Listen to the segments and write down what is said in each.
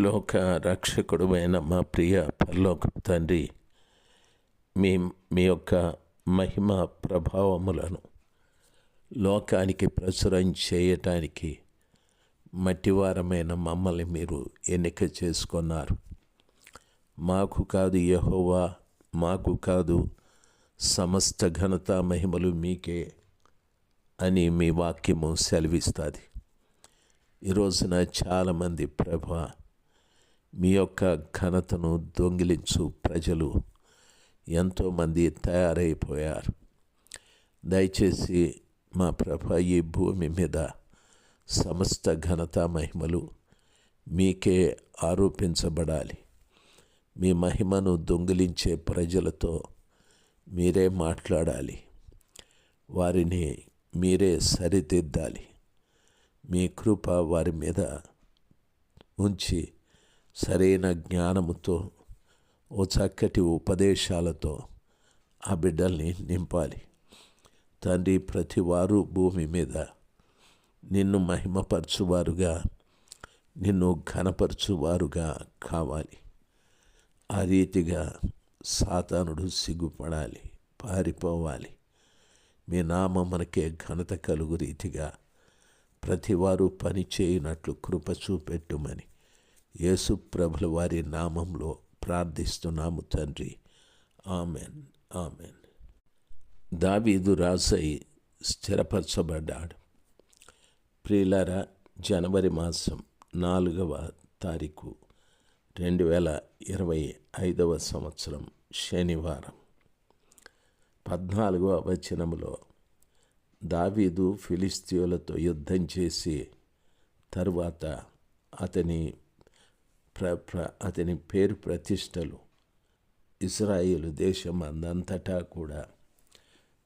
లోక రక్షకుడుమైన మా ప్రియ పరలోక తండ్రి మీ మీ యొక్క మహిమ ప్రభావములను లోకానికి ప్రచురం చేయటానికి మట్టివారమైన మమ్మల్ని మీరు ఎన్నిక చేసుకున్నారు. మాకు కాదు యహోవా మాకు కాదు సమస్త ఘనత మహిమలు మీకే అని మీ వాక్యము సెలవిస్తుంది. ఈరోజున చాలామంది ప్రభా మీ యొక్క ఘనతను దొంగిలించు ప్రజలు. ఎంతోమంది తయారైపోయారు. దయచేసి మా ప్రభ ఈ భూమి మీద సమస్త ఘనత మహిమలు మీకే ఆరోపించబడాలి. మీ మహిమను దొంగిలించే ప్రజలతో మీరే మాట్లాడాలి. వారిని మీరే సరిదిద్దాలి. మీ కృప వారి మీద ఉంచి సరైన జ్ఞానముతో ఓ చక్కటి ఉపదేశాలతో ఆ బిడ్డల్ని నింపాలి. తండ్రి ప్రతివారు భూమి మీద నిన్ను మహిమపరచువారుగా నిన్ను ఘనపరచువారుగా కావాలి. ఆ రీతిగా సాతానుడు సిగ్గుపడాలి పారిపోవాలి. మీ నామ మనకే ఘనత కలుగు రీతిగా ప్రతివారు పని చేయనట్లు కృప చూపెట్టుమని యేసు ప్రభుల వారి నామంలో ప్రార్థిస్తున్నాము తండ్రి. ఆమెన్. ఆమెన్. దావీదు రాజై స్థిరపరచబడ్డాడు. ప్రియులర జనవరి మాసం నాలుగవ తారీఖు రెండు వేల ఇరవై ఐదవ సంవత్సరం శనివారం. పద్నాలుగవ వచనములో దావీదు ఫిలిస్తీయులతో యుద్ధం చేసి తరువాత అతని ప్ర ప్ర అతని పేరు ప్రతిష్టలు. ఇస్రాయేలు దేశం అందంతటా కూడా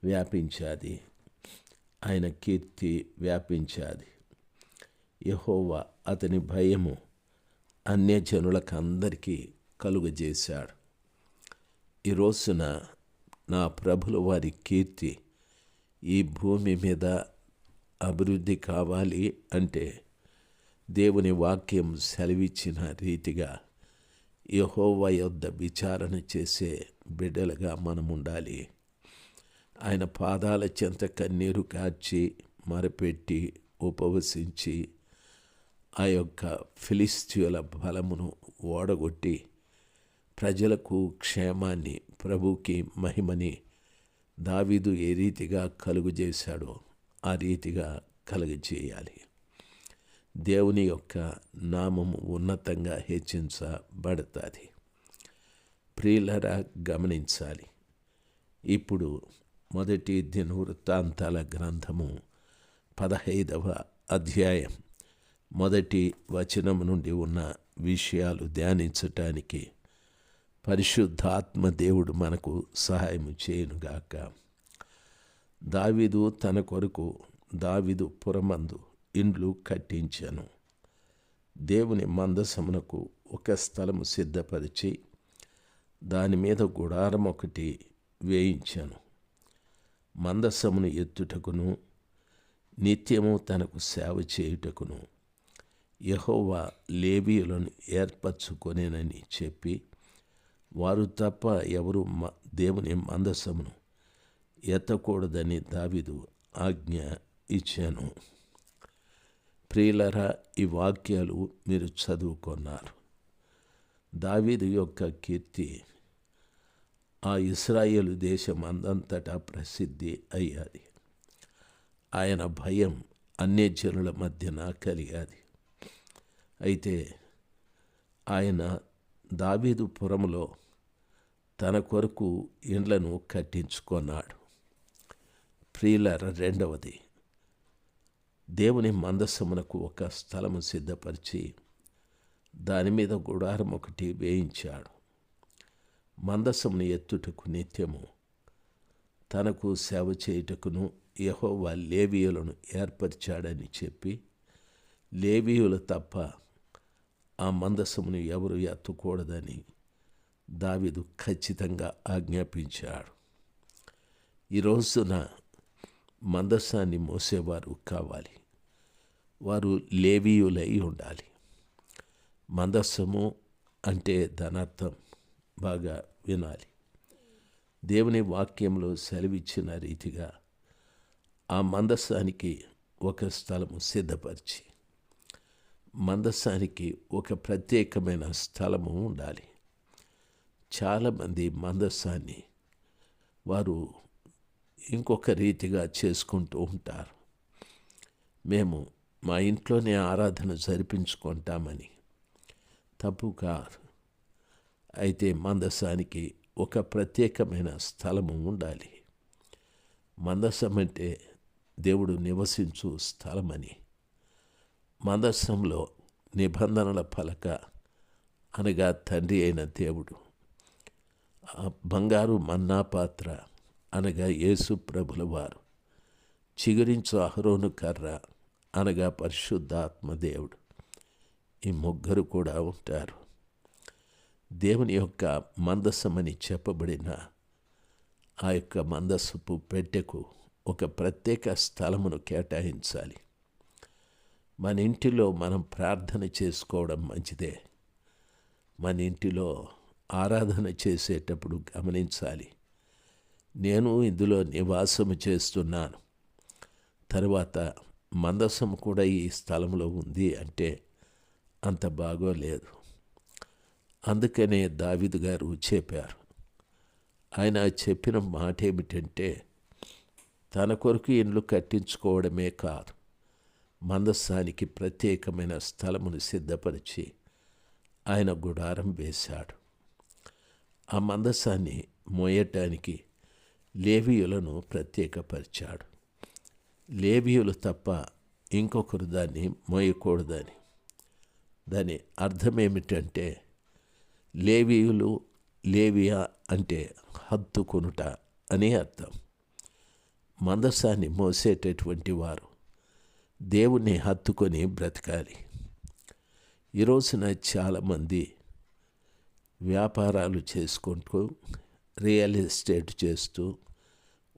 వ్యాపించాది. ఆయన కీర్తి వ్యాపించాది. యహోవా అతని భయము అన్యజనులకు అందరికీ కలుగజేశాడు. ఈ రోజున నా ప్రభుల వారి కీర్తి ఈ భూమి మీద అభివృద్ధి కావాలి అంటే దేవుని వాక్యం సెలవిచ్చిన రీతిగా యహోవ యొద్ద విచారణ చేసే బిడ్డలుగా మనం ఉండాలి. ఆయన పాదాల చెంత కన్నీరు కాచి మరపెట్టి ఉపవసించి ఆ యొక్క ఫిలిస్తీయుల బలమును ఓడగొట్టి ప్రజలకు క్షేమాన్ని ప్రభుకి మహిమని దావీదు ఏ రీతిగా కలుగు చేశాడో ఆ రీతిగా కలుగజేయాలి. దేవుని యొక్క నామము ఉన్నతంగా హెచ్చించబడుతుంది. ప్రియులరా గమనించాలి. ఇప్పుడు మొదటి దినవృత్తాంతాల గ్రంథము పదహైదవ అధ్యాయం. మొదటి వచనం నుండి ఉన్న విషయాలు ధ్యానించటానికి పరిశుద్ధాత్మ దేవుడు మనకు సహాయం చేయనుగాక. దావిదు తన కొరకు దావిదు పురమందు ఇండ్లు కట్టించాను. దేవుని మందసమునకు ఒక స్థలము సిద్ధపరిచి దాని మీద గుడారం ఒకటి వేయించాను. మందసమును ఎత్తుటకును నిత్యము తనకు సేవ చేయుటకును యహోవా లేబీయులను ఏర్పరచుకొనేనని చెప్పి వారు తప్ప ఎవరు దేవుని మందసమును ఎత్తకూడదని దావిదు ఆజ్ఞ ఇచ్చాను. ప్రియులరా ఈ వాక్యాలు మీరు చదువుకున్నారు. దావీదు యొక్క కీర్తి ఆ ఇస్రాయేలు దేశం అందంతటా ప్రసిద్ధి అయ్యాది. ఆయన భయం అన్య జనుల మధ్యన కలిగాది. అయితే ఆయన దావీదు పురములో తన కొరకు ఇండ్లను కట్టించుకున్నాడు. ప్రియుల రెండవది దేవుని మందసమునకు ఒక స్థలము సిద్ధపరిచి దాని మీద గుడారం ఒకటి వేయించాడు. మందసమును ఎత్తుటకు నిత్యము తనకు సేవ చేయుటకును యహోవా లేవీయులను ఏర్పరిచాడని చెప్పి లేవీయులు తప్ప ఆ మందసమును ఎవరు ఎత్తకూడదని దావిదు ఖచ్చితంగా ఆజ్ఞాపించాడు. ఈ రోజున మందస్సాన్ని మోసేవారు కావాలి. వారు లేవీయులై ఉండాలి. మందస్సము అంటే ధనార్థం బాగా వినాలి. దేవుని వాక్యంలో సెలవిచ్చిన రీతిగా ఆ మందస్సానికి ఒక స్థలము సిద్ధపరిచి మందస్సానికి ఒక ప్రత్యేకమైన స్థలము ఉండాలి. చాలామంది మందస్సాన్ని వారు ఇంకొక రీతిగా చేసుకుంటూ ఉంటారు. మేము మా ఇంట్లోనే ఆరాధన జరిపించుకుంటామని. తప్పు కాదు. అయితే మందసానికి ఒక ప్రత్యేకమైన స్థలము ఉండాలి. మందసం అంటే దేవుడు నివసించు స్థలమని. మందస్సంలో నిబంధనల పలక అనగా తండ్రి అయిన దేవుడు. బంగారు మన్నా పాత్ర అనగా యేసు ప్రభుల వారు. చిగురించు అహరోను కర్ర అనగా పరిశుద్ధాత్మ దేవుడు. ఈ ముగ్గురు కూడా ఉంటారు. దేవుని యొక్క మందసమని చెప్పబడిన ఆ యొక్క మందస్సుపు పెట్టెకు ఒక ప్రత్యేక స్థలమును కేటాయించాలి. మన ఇంటిలో మనం ప్రార్థన చేసుకోవడం మంచిదే. మన ఇంటిలో ఆరాధన చేసేటప్పుడు గమనించాలి. నేను ఇందులో నివాసము చేస్తున్నాను. తరువాత మందసం కూడా ఈ స్థలంలో ఉంది అంటే అంత బాగోలేదు. అందుకనే దావిద్ గారు చెప్పారు. ఆయన చెప్పిన మాట ఏమిటంటే తన కొరకు ఇండ్లు కట్టించుకోవడమే కాదు మందస్సానికి ప్రత్యేకమైన స్థలమును సిద్ధపరిచి ఆయన గుడారం వేశాడు. ఆ మందస్సాన్ని మోయటానికి లేవియులను ప్రత్యేకపరిచాడు. లేవియులు తప్ప ఇంకొకరు దాన్ని మోయకూడదని. దాని అర్థం ఏమిటంటే లేవీయులు లేవియా అంటే హత్తుకొనుట అని అర్థం. మందసాన్ని మోసేటటువంటి వారు దేవుణ్ణి హత్తుకొని బ్రతకాలి. ఈ రోజున చాలామంది వ్యాపారాలు చేసుకుంటూ రియల్ ఎస్టేట్ చేస్తూ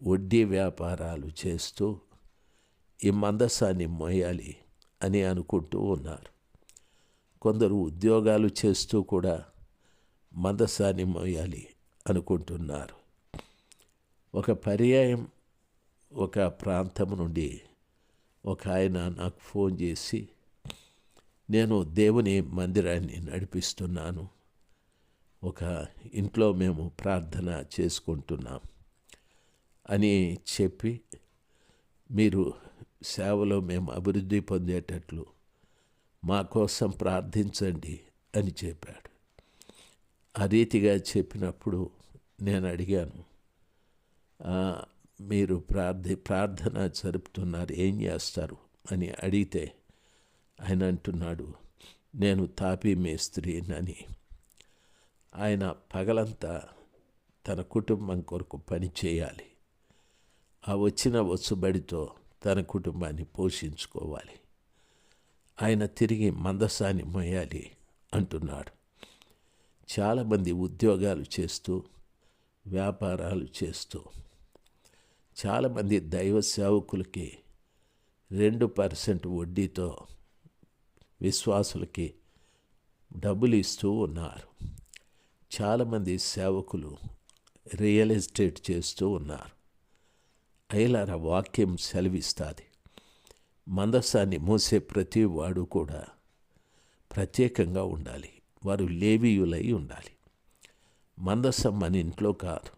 వడ్డీ వ్యాపారాలు చేస్తూ ఈ మందసాన్ని మోయాలి అని అనుకుంటూ ఉన్నారు. కొందరు ఉద్యోగాలు చేస్తూ కూడా మందసాన్ని మోయాలి అనుకుంటున్నారు. ఒక పర్యాయం ఒక ప్రాంతం నుండి ఒక ఆయన నాకు ఫోన్ చేసి నేను దేవుని మందిరాన్ని నడిపిస్తున్నాను. ఒక ఇంట్లో మేము ప్రార్థన చేసుకుంటున్నాం. అని చెప్పి మీరు సేవలో మేము అభివృద్ధి పొందేటట్లు మా కోసం ప్రార్థించండి అని చెప్పాడు. ఆ రీతిగా చెప్పినప్పుడు నేను అడిగాను మీరు ప్రార్థి ప్రార్థన జరుపుతున్నారు ఏం చేస్తారు? అని అడిగితే ఆయన అంటున్నాడు నేను తాపీ మేస్త్రినని ఆయన పగలంతా తన కుటుంబం కొరకు పని చేయాలి. ఆ వచ్చిన వచ్చుబడితో తన కుటుంబాన్ని పోషించుకోవాలి. ఆయన తిరిగి మందసాన్ని మోయాలి అంటున్నాడు. చాలామంది ఉద్యోగాలు చేస్తూ వ్యాపారాలు చేస్తూ చాలామంది దైవ సేవకులకి రెండు పర్సెంట్ వడ్డీతో విశ్వాసులకి డబ్బులు ఇస్తూ ఉన్నారు. చాలామంది సేవకులు రియల్ ఎస్టేట్ చేస్తూ ఉన్నారు. అయలార వాక్యం సెలవిస్తుంది. మందసాన్ని మోసే ప్రతి వాడు కూడా ప్రత్యేకంగా ఉండాలి. వారు లేవీయులై ఉండాలి. మందస్సం మన ఇంట్లో కాదు.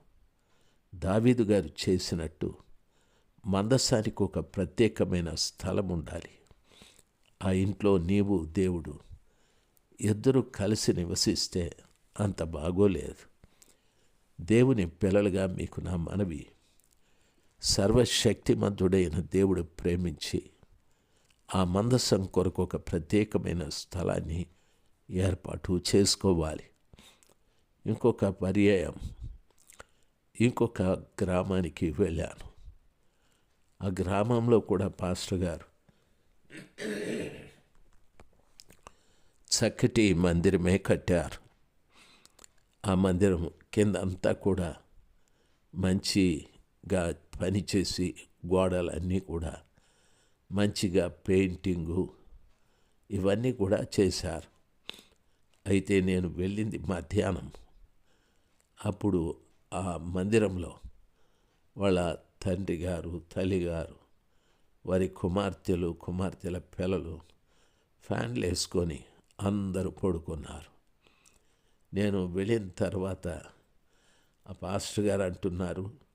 దావీదు గారు చేసినట్టు మందస్సానికి ఒక ప్రత్యేకమైన స్థలం ఉండాలి. ఆ ఇంట్లో నీవు దేవుడు ఇద్దరు కలిసి నివసిస్తే అంత బాగోలేదు. దేవుని పిల్లలుగా మీకు నా మనవి సర్వశక్తిమంతుడైన దేవుడు ప్రేమించి ఆ మందసం కొరకు ఒక ప్రత్యేకమైన స్థలాన్ని ఏర్పాటు చేసుకోవాలి. ఇంకొక పర్యాయం ఇంకొక గ్రామానికి వెళ్ళాను. ఆ గ్రామంలో కూడా పాస్టర్ గారు చక్కటి మందిరమే కట్టారు. ఆ మందిరం కింద అంతా కూడా మంచిగా పనిచేసి గోడలన్నీ కూడా మంచిగా పెయింటింగు ఇవన్నీ కూడా చేశారు. అయితే నేను వెళ్ళింది మధ్యాహ్నం. అప్పుడు ఆ మందిరంలో వాళ్ళ తండ్రి గారు తల్లి గారు వారి కుమార్తెలు కుమార్తెల పిల్లలు ఫ్యాన్లు వేసుకొని అందరూ పడుకున్నారు. నేను వెళ్ళిన తర్వాత ఆ పాస్టర్ గారు అంటున్నారు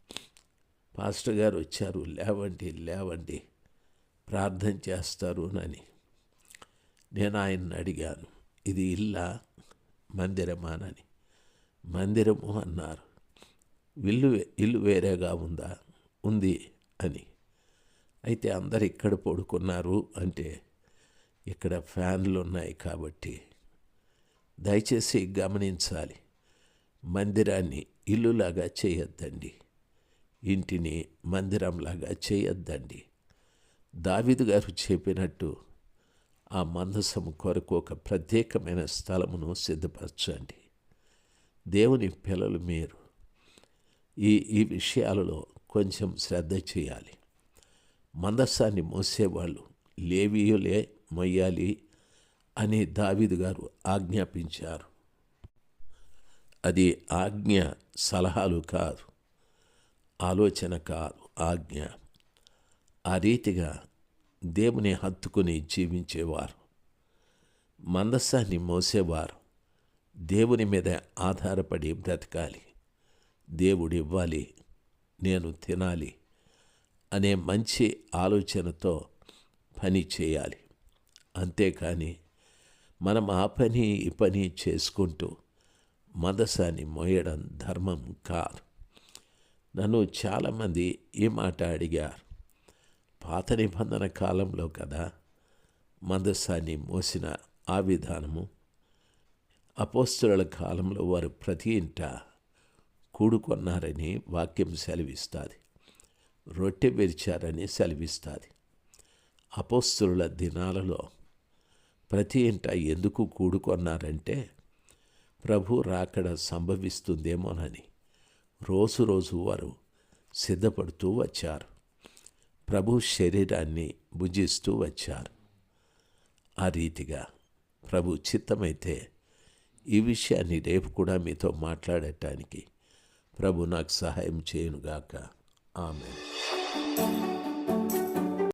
పాస్టర్ గారు వచ్చారు లేవండి లేవండి ప్రార్థన చేస్తారు అని నేను ఆయన్ని అడిగాను ఇది ఇల్లా? మందిరమానని మందిరము అన్నారు. ఇల్లు ఇల్లు వేరేగా ఉందా? ఉంది అని. అయితే అందరు ఇక్కడ పడుకున్నారు అంటే ఇక్కడ ఫ్యాన్లు ఉన్నాయి కాబట్టి దయచేసి గమనించాలి. మందిరాన్ని ఇల్లులాగా చేయొద్దండి. ఇంటిని మందిరంలాగా చేయొద్దండి. దావిదు గారు చెప్పినట్టు ఆ మందసము కొరకు ఒక ప్రత్యేకమైన స్థలమును సిద్ధపరచండి. దేవుని పిల్లలు మీరు ఈ ఈ విషయాలలో కొంచెం శ్రద్ధ చేయాలి. మందస్సాన్ని మోసేవాళ్ళు లేవీయులే మొయ్యాలి అని దావీదు గారు ఆజ్ఞాపించారు. అది ఆజ్ఞ సలహాలు కాదు. ఆలోచన కాదు ఆజ్ఞ. ఆ రీతిగా దేవుని హత్తుకుని జీవించేవారు. మందస్సాన్ని మోసేవారు. దేవుని మీద ఆధారపడి బ్రతకాలి. దేవుడు ఇవ్వాలి నేను తినాలి అనే మంచి ఆలోచనతో పని చేయాలి. అంతేకాని మనం ఆ పని ఈ పని చేసుకుంటూ మదసాన్ని మోయడం ధర్మం కాదు. నన్ను చాలామంది ఈ మాట అడిగారు. పాత నిబంధన కాలంలో కదా మందస్సాన్ని మోసిన ఆ విధానము. అపోస్తుల కాలంలో వారు ప్రతి ఇంట కూడుకొన్నారని వాక్యం సెలవిస్తుంది. రొట్టె విరిచారని సెలవిస్తుంది. అపోస్తుల దినాలలో ప్రతి ఇంట ఎందుకు కూడుకొన్నారంటే ప్రభు రాకడ సంభవిస్తుందేమోనని. రోజు రోజు వారు సిద్ధపడుతూ వచ్చారు. ప్రభు శరీరాన్ని భుజిస్తూ వచ్చారు. ఆ రీతిగా ప్రభు చిత్తమైతే ఈ విషయాన్ని రేపు కూడా మీతో మాట్లాడటానికి ప్రభు నాకు సహాయం చేయనుగాక. ఆమె